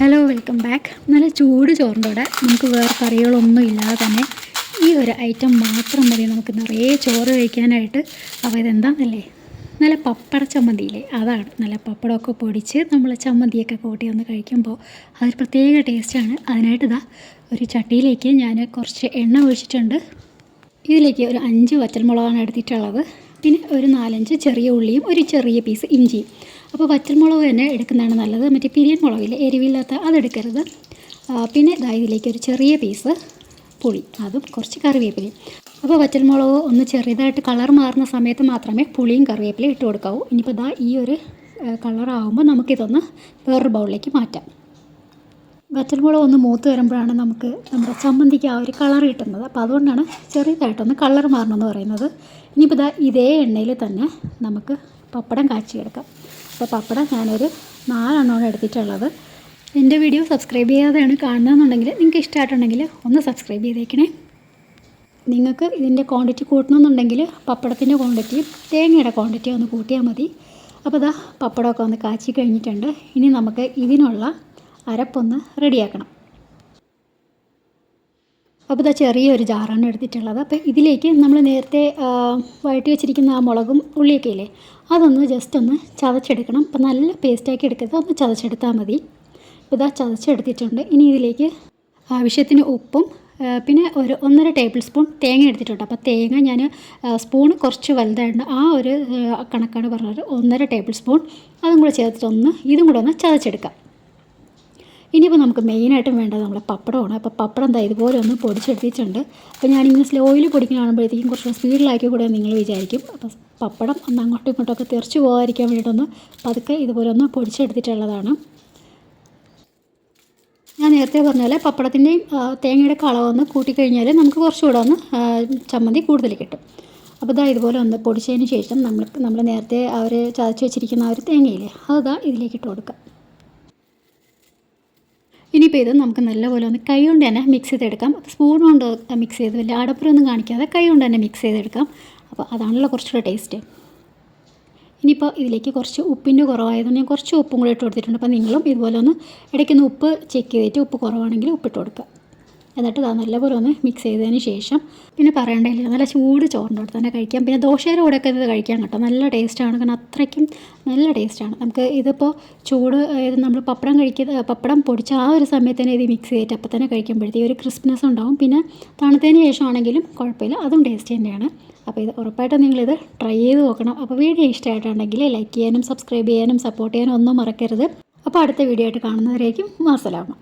Hello welcome back നല്ല ചൂട് ചോറിന്റെ നമുക്ക് വേറെ കറികളൊന്നും ഇല്ലാതെ തന്നെ ഈ ഒരു ഐറ്റം മാത്രം മതി. നമുക്ക് നിറയെ ചോറ് കഴിക്കാനായിട്ട്. അപ്പോൾ ഇതെന്താണെന്നല്ലേ നല്ല പപ്പട ചമ്മന്തിയില്ലേ? അതാണ്. നല്ല പപ്പടമൊക്കെ പൊടിച്ച് നമ്മൾ ചമ്മന്തിയൊക്കെ കൂട്ടി ഒന്ന് കഴിക്കുമ്പോൾ അതൊരു പ്രത്യേക ടേസ്റ്റാണ് അതിനായിട്ട് ഇതാ ഒരു ചട്ടിയിലേക്ക് ഞാൻ കുറച്ച് എണ്ണ ഒഴിച്ചിട്ടുണ്ട്. ഇതിലേക്ക് ഒരു അഞ്ച് വറ്റൽമുളകാണ് എടുത്തിട്ടുള്ളത്. പിന്നെ ഒരു നാലഞ്ച് ചെറിയ ഉള്ളിയും ഒരു ചെറിയ പീസ് ഇഞ്ചിയും അപ്പോൾ വറ്റൽമുളക് തന്നെ എടുക്കുന്നതാണ് നല്ലത്. മറ്റേ പിരിയൻ മുളകില്ല എരിവില്ലാത്ത അതെടുക്കരുത് പിന്നെ ഇതാ ഇതിലേക്ക് ഒരു ചെറിയ പീസ് പുളി അതും കുറച്ച് കറിവേപ്പിലയും. അപ്പോൾ വറ്റൽമുളക് ഒന്ന് ചെറിയതായിട്ട് കളർ മാറുന്ന സമയത്ത് മാത്രമേ പുളിയും കറിവേപ്പിലയും ഇട്ട് കൊടുക്കാവൂ. ഇനിയിപ്പോൾ ഇതാ ഈ ഒരു കളറാകുമ്പോൾ നമുക്കിതൊന്ന് വേറൊരു ബൗളിലേക്ക് മാറ്റാം. വറ്റൽമുളക് ഒന്ന് മൂത്ത് വരുമ്പോഴാണ് നമുക്ക് നമ്മുടെ ചമ്മന്തിക്ക് ആ ഒരു കളർ കിട്ടുന്നത്. അപ്പോൾ അതുകൊണ്ടാണ് ചെറിയതായിട്ടൊന്ന് കളർ മാറണമെന്ന് പറയുന്നത്. ഇനിയിപ്പോൾ ഇതാ ഇതേ എണ്ണയിൽ തന്നെ നമുക്ക് പപ്പടം കാച്ചിയെടുക്കാം. അപ്പോൾ പപ്പടം ഞാനൊരു നാലെണ്ണമാണ് എടുത്തിട്ടുള്ളത്. എന്റെ വീഡിയോ സബ്സ്ക്രൈബ് ചെയ്യാതെയാണ് കാണുന്നതെന്നുണ്ടെങ്കിൽ നിങ്ങൾക്ക് ഇഷ്ടമായിട്ടുണ്ടെങ്കിൽ ഒന്ന് സബ്സ്ക്രൈബ് ചെയ്തേക്കണേ. നിങ്ങൾക്ക് ഇതിന്റെ ക്വാണ്ടിറ്റി കൂട്ടണമെന്നുണ്ടെങ്കിൽ പപ്പടത്തിന്റെ ക്വാണ്ടിറ്റിയും തേങ്ങയുടെ ക്വാണ്ടിറ്റിയും ഒന്ന് കൂട്ടിയാൽ മതി. അപ്പോൾ ഇതാ പപ്പടമൊക്കെ ഒന്ന് കാച്ചി കഴിഞ്ഞിട്ടുണ്ട്. ഇനി നമുക്ക് ഇതിനുള്ള അരപ്പൊന്ന് റെഡിയാക്കണം. അപ്പോൾ ഇതാ ചെറിയൊരു ജാറാണ് എടുത്തിട്ടുള്ളത്. അപ്പോൾ ഇതിലേക്ക് നമ്മൾ നേരത്തെ വഴറ്റി വെച്ചിരിക്കുന്ന ആ മുളകും ഉള്ളിയൊക്കെ ഇല്ലേ അതൊന്ന് ജസ്റ്റ് ഒന്ന് ചതച്ചെടുക്കണം. അപ്പോൾ നല്ല പേസ്റ്റാക്കി എടുക്കരുത്. ഒന്ന് ചതച്ചെടുത്താൽ മതി. അപ്പോൾ ഇതാ ചതച്ചെടുത്തിട്ടുണ്ട്. ഇനി ഇതിലേക്ക് ആവശ്യത്തിന് ഉപ്പും പിന്നെ ഒരു ഒന്നര ടേബിൾ സ്പൂൺ തേങ്ങ എടുത്തിട്ടുണ്ട്. അപ്പോൾ തേങ്ങ ഞാൻ സ്പൂൺ കുറച്ച് വലുതായിട്ടുണ്ട്. ആ ഒരു കണക്കാണ് പറഞ്ഞത്. ഒന്നര ടേബിൾ സ്പൂൺ അതും കൂടെ ചേർത്തിട്ട് ഒന്ന് ഇതും കൂടെ ഒന്ന് ചതച്ചെടുക്കാം. ഇനിയിപ്പോൾ നമുക്ക് മെയിനായിട്ടും വേണ്ടത് നമ്മുടെ പപ്പടമാണ്. അപ്പോൾ പപ്പടം എന്താ ഇതുപോലെ ഒന്ന് പൊടിച്ചെടുത്തിട്ടുണ്ട്. അപ്പോൾ ഞാനിങ്ങനെ സ്ലോയിൽ പൊടിക്കുന്ന കാണുമ്പോഴത്തേക്കും കുറച്ച് സ്പീഡിലാക്കി കൂടെ നിങ്ങൾ വിചാരിക്കും. അപ്പോൾ പപ്പടം ഒന്ന് അങ്ങോട്ടും ഇങ്ങോട്ടൊക്കെ തെറിച്ച് പോകാതിരിക്കാൻ വേണ്ടിയിട്ടൊന്ന് പതുക്കെ ഇതുപോലെ ഒന്ന് പൊടിച്ചെടുത്തിട്ടുള്ളതാണ്. ഞാൻ നേരത്തെ പറഞ്ഞ പോലെ പപ്പടത്തിന്റെയും തേങ്ങയുടെ കളവൊന്ന് കൂട്ടിക്കഴിഞ്ഞാൽ നമുക്ക് കുറച്ചുകൂടെ ഒന്ന് ചമ്മന്തി കൂടുതൽ കിട്ടും. അപ്പോൾ ഇതാ ഇതുപോലെ ഒന്ന് പൊടിച്ചതിന് ശേഷം നമ്മൾ നമ്മൾ നേരത്തെ അവർ ചതച്ച് വെച്ചിരിക്കുന്ന ആ ഒരു തേങ്ങയില്ലേ അതാ ഇതിലേക്ക് ഇട്ട് കൊടുക്കാം ഇനിയിപ്പോൾ ഇത് നമുക്ക് നല്ലപോലെ ഒന്ന് കൈ കൊണ്ട് തന്നെ മിക്സ് ചെയ്തെടുക്കാം. സ്പൂൺ കൊണ്ട് മിക്സ് ചെയ്ത് വലിയ അടപ്പുരൊന്നും കാണിക്കാതെ കൈ കൊണ്ട് തന്നെ മിക്സ് ചെയ്തെടുക്കാം. അപ്പോൾ അതാണല്ലോ കുറച്ചുകൂടെ ടേസ്റ്റ് ഇനിയിപ്പോൾ ഇതിലേക്ക് കുറച്ച് ഉപ്പിന്റെ കുറവായതുകൊണ്ട് ഞാൻ കുറച്ച് ഉപ്പും കൂടി ഇട്ട് കൊടുത്തിട്ടുണ്ട്. അപ്പോൾ നിങ്ങളും ഇതുപോലെ ഒന്ന് ഇടയ്ക്കൊന്ന് ഉപ്പ് ചെക്ക് ചെയ്തിട്ട് ഉപ്പ് കുറവാണെങ്കിൽ ഉപ്പിട്ട് കൊടുക്കുക. എന്നിട്ട് അത് നല്ലപോലെ ഒന്ന് മിക്സ് ചെയ്തതിന് ശേഷം പിന്നെ പറയേണ്ടതില്ല നല്ല ചൂട് ചോറിന്റെ കൂടെ തന്നെ കഴിക്കാം. പിന്നെ ദോശയുടെ കൂടെ ഒക്കെ ഇത് കഴിക്കാൻ കേട്ടോ. നല്ല ടേസ്റ്റാണ് കാരണം അത്രയ്ക്കും നല്ല ടേസ്റ്റാണ് നമുക്ക് ഇതിപ്പോൾ ചൂട് നമ്മൾ പപ്പടം കഴിക്കുന്ന പപ്പടം പൊടിച്ച ആ ഒരു സമയത്ത് തന്നെ ഇത് മിക്സ് ചെയ്തിട്ട് അപ്പം തന്നെ കഴിക്കുമ്പോഴത്തേക്ക് ഒരു ക്രിസ്പ്നെസ് ഉണ്ടാവും. പിന്നെ തണുത്തതിന് ശേഷമാണെങ്കിലും കുഴപ്പമില്ല. അതും ടേസ്റ്റ് തന്നെയാണ്. അപ്പോൾ ഇത് ഉറപ്പായിട്ടും നിങ്ങളിത് ട്രൈ ചെയ്ത് നോക്കണം. അപ്പോൾ വീഡിയോ ഇഷ്ടമായിട്ടുണ്ടെങ്കിൽ ലൈക്ക് ചെയ്യാനും സബ്സ്ക്രൈബ് ചെയ്യാനും സപ്പോർട്ട് ചെയ്യാനും ഒന്നും മറക്കരുത്. അപ്പോൾ അടുത്ത വീഡിയോ ആയിട്ട് കാണുന്നവരേക്കും മാസലാമ